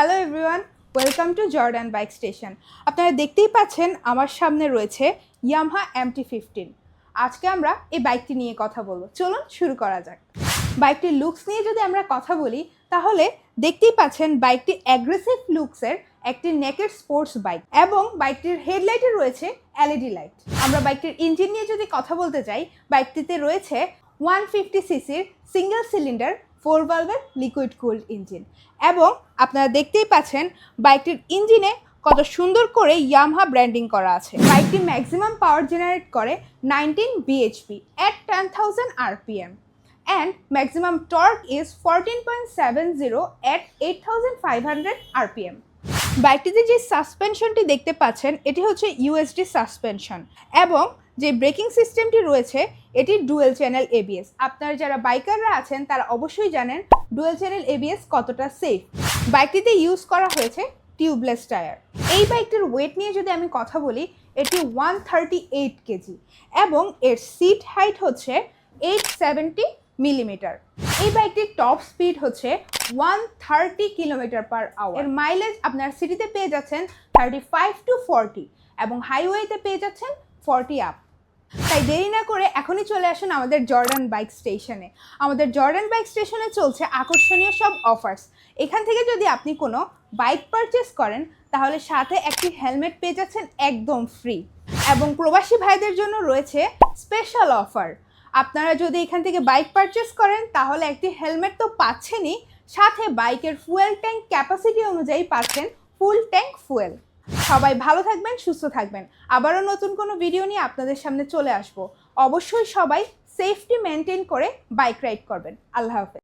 Hello everyone welcome to Jordan bike station আপনারা দেখতেই পাচ্ছেন আমার সামনে রয়েছে ইয়ামহা এমটি ফিফটিন আজকে আমরা এই বাইকটি নিয়ে কথা বলব। চলুন শুরু করা যাক। বাইকটির লুকস নিয়ে যদি আমরা কথা বলি, তাহলে দেখতেই পাচ্ছেন বাইকটি অ্যাগ্রেসিভ লুকসের একটি নেকেড স্পোর্টস বাইক এবং বাইকটির হেডলাইটে রয়েছে এলইডি লাইট আমরা বাইকটির ইঞ্জিন নিয়ে যদি কথা বলতে চাই বাইকটিতে রয়েছে ওয়ান ফিফটি সিসির সিঙ্গেল সিলিন্ডার ফোর ভালভের লিকুইড কুল ইঞ্জিন। এবং আপনারা দেখতেই পাচ্ছেন, বাইকটির ইঞ্জিনে কত সুন্দর করে ইয়ামহা ব্র্যান্ডিং করা আছে। বাইকটি ম্যাক্সিমাম পাওয়ার জেনারেট করে nineteen BHP at ten thousand RPM and maximum torque is fourteen point seven zero at eight thousand five hundred RPM বাইকটিতে যে সাসপেনশনটি দেখতে পাচ্ছেন, এটি হচ্ছে ইউএসডি সাসপেনশন এবং যে ব্রেকিং সিস্টেমটি রয়েছে, এটি ডুয়েল চ্যানেল এবিএস আপনারা যারা বাইকাররা আছেন, তারা অবশ্যই জানেন ডুয়েল চ্যানেল এবিএস কতটা সেফ বাইকটিতে ইউজ করা হয়েছে টিউবলেস টায়ার এই বাইকটির ওয়েট নিয়ে যদি আমি কথা বলি, এটি ওয়ান থার্টি এইট কেজি এবং এর সিট হাইট হচ্ছে এইট সেভেন্টি মিলিমিটার এই বাইকটির টপ স্পিড হচ্ছে one thirty kilometre per hour এর মাইলেজ আপনার সিটিতে পেয়ে যাচ্ছেন থার্টি ফাইভ টু ফর্টি এবং হাইওয়েতে পেয়ে যাচ্ছেন ফর্টি আপ তাই দেরি না করে এখনই চলে আসুন আমাদের জর্ডান বাইক স্টেশনে আমাদের জর্ডান বাইক স্টেশনে চলছে আকর্ষণীয় সব অফার্স এখান থেকে যদি আপনি কোনো বাইক পারচেস করেন, তাহলে সাথে একটি হেলমেট পেয়ে যাচ্ছেন একদম ফ্রি এবং প্রবাসী ভাইদের জন্য রয়েছে স্পেশাল অফার আপনারা যদি এখান থেকে বাইক পারচেস করেন, তাহলে একটি হেলমেট তো পাচ্ছেনই। সাথে বাইকের ফুয়েল ট্যাঙ্ক ক্যাপাসিটি অনুযায়ী পাচ্ছেন ফুল ট্যাঙ্ক ফুয়েল সবাই ভালো থাকবেন, সুস্থ থাকবেন। আবারও নতুন কোনো ভিডিও নিয়ে আপনাদের সামনে চলে আসব। অবশ্যই সবাই সেফটি মেনটেন করে বাইক রাইড করবেন। আল্লাহ হাফেজ।